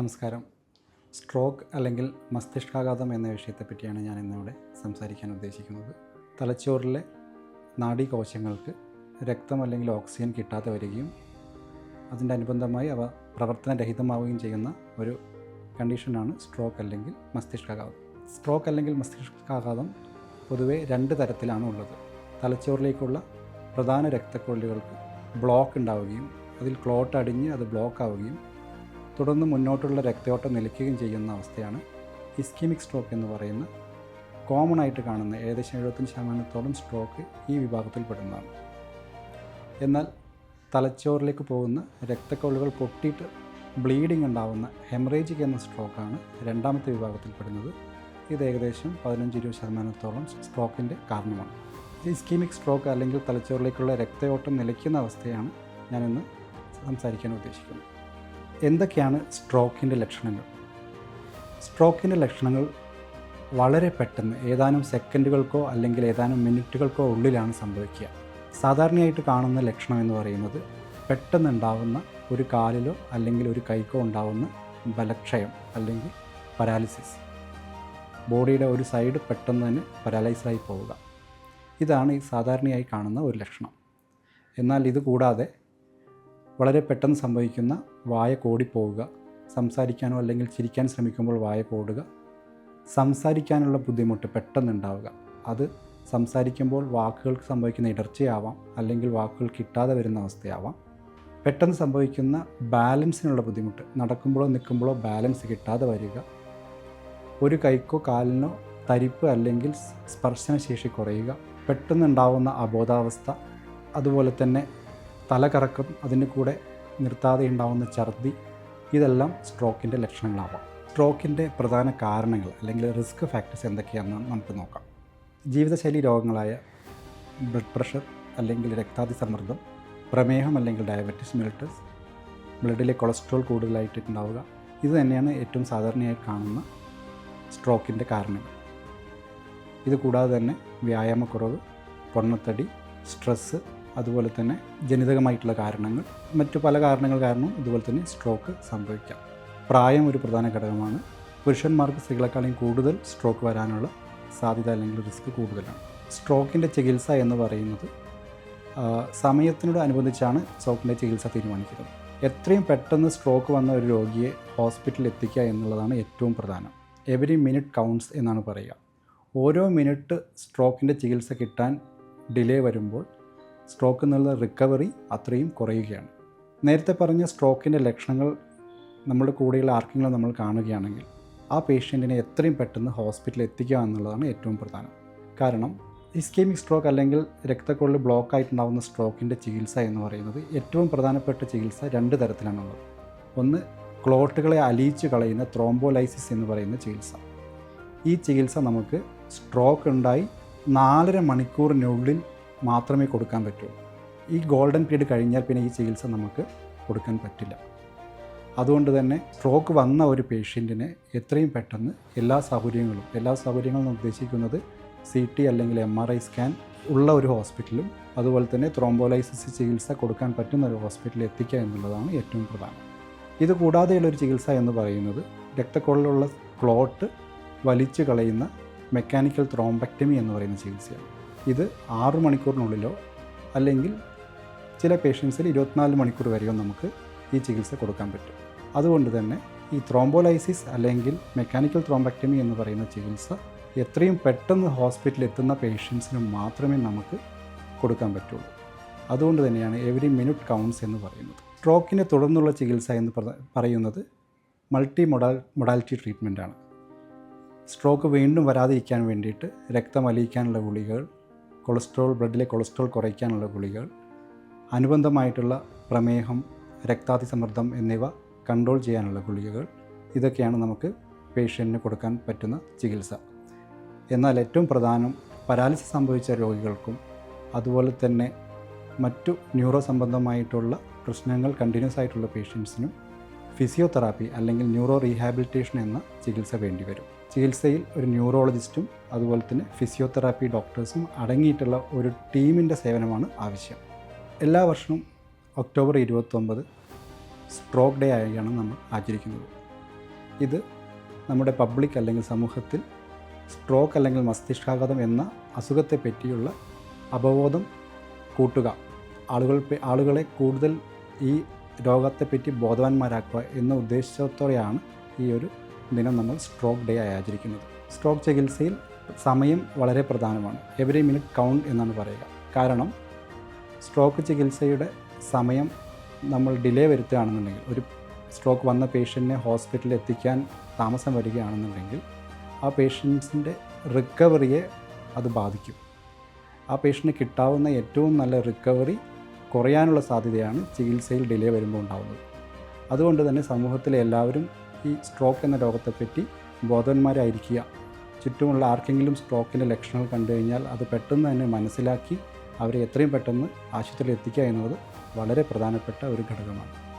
നമസ്കാരം. സ്ട്രോക്ക് അല്ലെങ്കിൽ മസ്തിഷ്കാഘാതം എന്ന വിഷയത്തെപ്പറ്റിയാണ് ഞാൻ ഇന്നിവിടെ സംസാരിക്കാൻ ഉദ്ദേശിക്കുന്നത്. തലച്ചോറിലെ നാഡീകോശങ്ങൾക്ക് രക്തം അല്ലെങ്കിൽ ഓക്സിജൻ കിട്ടാതെ വരികയും അതിന്റെ അനുബന്ധമായി അവ പ്രവർത്തനരഹിതമാവുകയും ചെയ്യുന്ന ഒരു കണ്ടീഷനാണ് സ്ട്രോക്ക് അല്ലെങ്കിൽ മസ്തിഷ്കാഘാതം. സ്ട്രോക്ക് അല്ലെങ്കിൽ മസ്തിഷ്കാഘാതം പൊതുവെ രണ്ട് തരത്തിലാണ് ഉള്ളത്. തലച്ചോറിലേക്കുള്ള പ്രധാന രക്തക്കൊള്ളികൾക്ക് ബ്ലോക്ക് ഉണ്ടാവുകയും അതിൽ ക്ലോട്ട് അടിഞ്ഞ് അത് ബ്ലോക്ക് ആവുകയും തുടർന്ന് മുന്നോട്ടുള്ള രക്തയോട്ടം നിലയ്ക്കുകയും ചെയ്യുന്ന അവസ്ഥയാണ് ഇസ്കീമിക് സ്ട്രോക്ക് എന്ന് പറയുന്ന കോമൺ ആയിട്ട് കാണുന്ന ഏകദേശം എഴുപത്തഞ്ച് ശതമാനത്തോളം സ്ട്രോക്ക് ഈ വിഭാഗത്തിൽപ്പെടുന്നതാണ്. എന്നാൽ തലച്ചോറിലേക്ക് പോകുന്ന രക്തക്കൊള്ളുകൾ പൊട്ടിയിട്ട് ബ്ലീഡിംഗ് ഉണ്ടാവുന്ന ഹെമറേജിക് എന്ന സ്ട്രോക്കാണ് രണ്ടാമത്തെ വിഭാഗത്തിൽപ്പെടുന്നത്. ഇത് ഏകദേശം പതിനഞ്ച് ഇരുപത് ശതമാനത്തോളം സ്ട്രോക്കിന്റെ കാരണമാണ്. ഇസ്കീമിക് സ്ട്രോക്ക് അല്ലെങ്കിൽ തലച്ചോറിലേക്കുള്ള രക്തയോട്ടം നിലയ്ക്കുന്ന അവസ്ഥയാണ് ഞാനിന്ന് സംസാരിക്കാൻ ഉദ്ദേശിക്കുന്നത്. എന്തൊക്കെയാണ് സ്ട്രോക്കിന്റെ ലക്ഷണങ്ങൾ? സ്ട്രോക്കിന്റെ ലക്ഷണങ്ങൾ വളരെ പെട്ടെന്ന് ഏതാനും സെക്കൻഡുകൾക്കോ അല്ലെങ്കിൽ ഏതാനും മിനിറ്റുകൾക്കോ ഉള്ളിലാണ് സംഭവിക്കുക. സാധാരണയായിട്ട് കാണുന്ന ലക്ഷണം എന്ന് പറയുന്നത് പെട്ടെന്നുണ്ടാവുന്ന ഒരു കാലിലോ അല്ലെങ്കിൽ ഒരു കൈക്കോ ഉണ്ടാവുന്ന ബലക്ഷയം അല്ലെങ്കിൽ പരാലിസിസ്. ബോഡിയുടെ ഒരു സൈഡ് പെട്ടെന്ന് തന്നെ പരാലൈസായി പോവുക. ഇതാണ് ഈ സാധാരണയായി കാണുന്ന ഒരു ലക്ഷണം. എന്നാൽ ഇത് കൂടാതെ വളരെ പെട്ടെന്ന് സംഭവിക്കുന്ന വായ കോടിപ്പോവുക സംസാരിക്കാനോ അല്ലെങ്കിൽ ചിരിക്കാൻ ശ്രമിക്കുമ്പോൾ വായ കോടുക സംസാരിക്കാനുള്ള ബുദ്ധിമുട്ട് പെട്ടെന്നുണ്ടാവുക. അത് സംസാരിക്കുമ്പോൾ വാക്കുകൾക്ക് സംഭവിക്കുന്ന ഇടർച്ചയാവാം അല്ലെങ്കിൽ വാക്കുകൾ കിട്ടാതെ വരുന്ന അവസ്ഥയാവാം. പെട്ടെന്ന് സംഭവിക്കുന്ന ബാലൻസിനുള്ള ബുദ്ധിമുട്ട് നടക്കുമ്പോഴോ നിൽക്കുമ്പോഴോ ബാലൻസ് കിട്ടാതെ വരിക. ഒരു കൈക്കോ കാലിനോ തരിപ്പ് അല്ലെങ്കിൽ സ്പർശനശേഷി കുറയുക. പെട്ടെന്നുണ്ടാവുന്ന അബോധാവസ്ഥ അതുപോലെ തന്നെ തലകറക്കം അതിന്റെ കൂടെ നിർത്താതെ ഉണ്ടാവുന്ന ഛർദി ഇതെല്ലാം സ്ട്രോക്കിന്റെ ലക്ഷണങ്ങളാവാം. സ്ട്രോക്കിന്റെ പ്രധാന കാരണങ്ങൾ അല്ലെങ്കിൽ റിസ്ക് ഫാക്ടേഴ്സ് എന്തൊക്കെയാണെന്ന് നമുക്ക് നോക്കാം. ജീവിതശൈലി രോഗങ്ങളായ ബ്ലഡ് പ്രഷർ അല്ലെങ്കിൽ രക്താതിസമ്മർദ്ദം പ്രമേഹം അല്ലെങ്കിൽ ഡയബറ്റിസ് മിലിറ്റസ് ബ്ലഡിലെ കൊളസ്ട്രോൾ കൂടുതലായിട്ട് ഉണ്ടാവുക ഇത് തന്നെയാണ് ഏറ്റവും സാധാരണയായി കാണുന്ന സ്ട്രോക്കിന്റെ കാരണങ്ങൾ. ഇത് കൂടാതെ തന്നെ വ്യായാമക്കുറവ് പൊണ്ണത്തടി സ്ട്രെസ്സ് അതുപോലെ തന്നെ ജനിതകമായിട്ടുള്ള കാരണങ്ങൾ മറ്റു പല കാരണങ്ങൾ കാരണം ഇതുപോലെ തന്നെ സ്ട്രോക്ക് സംഭവിക്കാം. പ്രായം ഒരു പ്രധാന ഘടകമാണ്. പുരുഷന്മാർക്ക് സ്ത്രീകളെക്കാളും കൂടുതൽ സ്ട്രോക്ക് വരാനുള്ള സാധ്യത അല്ലെങ്കിൽ റിസ്ക് കൂടുതലാണ്. സ്ട്രോക്കിന്റെ ചികിത്സ എന്ന് പറയുന്നത് സമയത്തിനോട് അനുബന്ധിച്ചാണ് സ്ട്രോക്കിന്റെ ചികിത്സ തീരുമാനിക്കുന്നത്. എത്രയും പെട്ടെന്ന് സ്ട്രോക്ക് വന്ന ഒരു രോഗിയെ ഹോസ്പിറ്റലിൽ എത്തിക്കുക എന്നുള്ളതാണ് ഏറ്റവും പ്രധാനം. എവറി മിനിറ്റ് കൗണ്ട്സ് എന്നാണ് പറയുക. ഓരോ മിനിറ്റ് സ്ട്രോക്കിന്റെ ചികിത്സ കിട്ടാൻ ഡിലേ വരുമ്പോൾ സ്ട്രോക്കിൽ നിന്നുള്ള റിക്കവറി അത്രയും കുറയുകയാണ്. നേരത്തെ പറഞ്ഞ സ്ട്രോക്കിന്റെ ലക്ഷണങ്ങൾ നമ്മുടെ കൂടെയുള്ള ആർക്കെങ്കിലും നമ്മൾ കാണുകയാണെങ്കിൽ ആ പേഷ്യന്റിനെ എത്രയും പെട്ടെന്ന് ഹോസ്പിറ്റലിൽ എത്തിക്കുക എന്നുള്ളതാണ് ഏറ്റവും പ്രധാനം. കാരണം ഇസ്കേമിക് സ്ട്രോക്ക് അല്ലെങ്കിൽ രക്തക്കൊള്ളിൽ ബ്ലോക്ക് ആയിട്ടുണ്ടാകുന്ന സ്ട്രോക്കിന്റെ ചികിത്സ എന്ന് പറയുന്നത് ഏറ്റവും പ്രധാനപ്പെട്ട ചികിത്സ രണ്ട് തരത്തിലാണുള്ളത്. ഒന്ന് ക്ലോട്ടുകളെ അലിയിച്ച് കളയുന്ന ത്രോംബോലൈസിസ് എന്ന് പറയുന്ന ചികിത്സ. ഈ ചികിത്സ നമുക്ക് സ്ട്രോക്ക് ഉണ്ടായി നാലര മണിക്കൂറിനുള്ളിൽ മാത്രമേ കൊടുക്കാൻ പറ്റുള്ളൂ ഈ ഗോൾഡൻ പീരീഡ് കഴിഞ്ഞാൽ പിന്നെ ഈ ചികിത്സ നമുക്ക് കൊടുക്കാൻ പറ്റില്ല. അതുകൊണ്ട് തന്നെ സ്ട്രോക്ക് വന്ന ഒരു പേഷ്യന്റിന് എത്രയും പെട്ടെന്ന് എല്ലാ സൗകര്യങ്ങളും എല്ലാ സൗകര്യങ്ങളും ഉദ്ദേശിക്കുന്നത് സി ടി അല്ലെങ്കിൽ എം ആർ ഐ സ്കാൻ ഉള്ള ഒരു ഹോസ്പിറ്റലും അതുപോലെ തന്നെ ത്രോംബോലൈസിസ് ചികിത്സ കൊടുക്കാൻ പറ്റുന്ന ഒരു ഹോസ്പിറ്റലിൽ എത്തിക്കുക എന്നുള്ളതാണ് ഏറ്റവും പ്രധാനം. ഇത് കൂടാതെയുള്ള ഒരു ചികിത്സ എന്ന് പറയുന്നത് രക്തക്കൊള്ളിലുള്ള ക്ലോട്ട് വലിച്ചു കളയുന്ന മെക്കാനിക്കൽ ത്രോംബക്ടമി എന്ന് പറയുന്ന ചികിത്സയാണ്. ഇത് ആറ് മണിക്കൂറിനുള്ളിലോ അല്ലെങ്കിൽ ചില പേഷ്യൻസിൽ ഇരുപത്തിനാല് മണിക്കൂർ വരെയോ നമുക്ക് ഈ ചികിത്സ കൊടുക്കാൻ പറ്റും. അതുകൊണ്ട് തന്നെ ഈ ത്രോംബോലൈസിസ് അല്ലെങ്കിൽ മെക്കാനിക്കൽ ത്രോംബക്ടമി എന്ന് പറയുന്ന ചികിത്സ എത്രയും പെട്ടെന്ന് ഹോസ്പിറ്റലിൽ എത്തുന്ന പേഷ്യൻസിന് മാത്രമേ നമുക്ക് കൊടുക്കാൻ പറ്റുള്ളൂ. അതുകൊണ്ട് തന്നെയാണ് എവറി മിനിറ്റ് കൗണ്ട്സ് എന്ന് പറയുന്നത്. സ്ട്രോക്കിനെ തുടർന്നുള്ള ചികിത്സ എന്ന് പറ- പറയുന്നത് മൾട്ടി മൊഡാൽ മൊഡാലിറ്റി ട്രീറ്റ്മെന്റാണ് സ്ട്രോക്ക് വീണ്ടും വരാതിരിക്കാൻ വേണ്ടിയിട്ട് രക്തം അലിയിക്കാനുള്ള ഗുളികകൾ കൊളസ്ട്രോൾ ബ്ലഡിലെ കൊളസ്ട്രോൾ കുറയ്ക്കാനുള്ള ഗുളികൾ അനുബന്ധമായിട്ടുള്ള പ്രമേഹം രക്താതിസമ്മർദ്ദം എന്നിവ കൺട്രോൾ ചെയ്യാനുള്ള ഗുളികകൾ. ഇതൊക്കെയാണ് നമുക്ക് പേഷ്യന്റിന് കൊടുക്കാൻ പറ്റുന്ന ചികിത്സ. എന്നാൽ ഏറ്റവും പ്രധാനം പരാലിസിസ് സംഭവിച്ച രോഗികൾക്കും അതുപോലെ തന്നെ മറ്റു ന്യൂറോ സംബന്ധമായിട്ടുള്ള പ്രശ്നങ്ങൾ കണ്ടിന്യൂസ് ആയിട്ടുള്ള പേഷ്യൻസിനും ഫിസിയോതെറാപ്പി അല്ലെങ്കിൽ ന്യൂറോ റീഹാബിലിറ്റേഷൻ എന്ന ചികിത്സ വേണ്ടിവരും ചികിത്സയിൽ ഒരു ന്യൂറോളജിസ്റ്റും അതുപോലെ തന്നെ ഫിസിയോതെറാപ്പി ഡോക്ടേഴ്സും അടങ്ങിയിട്ടുള്ള ഒരു ടീമിന്റെ സേവനമാണ് ആവശ്യം. എല്ലാ വർഷവും ഒക്ടോബർ ഇരുപത്തൊമ്പത് സ്ട്രോക്ക് ഡേ ആയാണ് നമ്മൾ ആചരിക്കുന്നത്. ഇത് നമ്മുടെ പബ്ലിക് അല്ലെങ്കിൽ സമൂഹത്തിൽ സ്ട്രോക്ക് അല്ലെങ്കിൽ മസ്തിഷ്കാഘാതം എന്ന അസുഖത്തെ പറ്റിയുള്ള അപബോധം കൂട്ടുക. ആളുകൾ ആളുകളെ കൂടുതൽ ഈ രോഗത്തെപ്പറ്റി ബോധവാന്മാരാക്കുക എന്ന ഉദ്ദേശത്തോടെയാണ് ഈ ഒരു ദിനം നമ്മൾ സ്ട്രോക്ക് ഡേ ആയി ആചരിക്കുന്നത്. സ്ട്രോക്ക് ചികിത്സയിൽ സമയം വളരെ പ്രധാനമാണ്. എവറി മിനിറ്റ് കൗണ്ട് എന്നാണ് പറയുക. കാരണം സ്ട്രോക്ക് ചികിത്സയുടെ സമയം നമ്മൾ ഡിലേ വരുത്തുകയാണെന്നുണ്ടെങ്കിൽ ഒരു സ്ട്രോക്ക് വന്ന പേഷ്യന്റിനെ ഹോസ്പിറ്റലിൽ എത്തിക്കാൻ താമസം വരികയാണെന്നുണ്ടെങ്കിൽ ആ പേഷ്യൻസിന്റെ റിക്കവറിയെ അത് ബാധിക്കും. ആ പേഷ്യന്റിന് കിട്ടാവുന്ന ഏറ്റവും നല്ല റിക്കവറി കുറയാനുള്ള സാധ്യതയാണ് ചികിത്സയിൽ ഡിലേ വരുമ്പോൾ ഉണ്ടാകുന്നത് അതുകൊണ്ട് തന്നെ സമൂഹത്തിലെ എല്ലാവരും ഈ സ്ട്രോക്ക് എന്ന രോഗത്തെപ്പറ്റി ബോധവന്മാരായിരിക്കുക. ചുറ്റുമുള്ള ആർക്കെങ്കിലും സ്ട്രോക്കിന്റെ ലക്ഷണങ്ങൾ കണ്ടു കഴിഞ്ഞാൽ അത് പെട്ടെന്ന് തന്നെ മനസ്സിലാക്കി അവരെ എത്രയും പെട്ടെന്ന് ആശുപത്രിയിൽ എത്തിക്കുക എന്നുള്ളത് വളരെ പ്രധാനപ്പെട്ട ഒരു ഘടകമാണ്.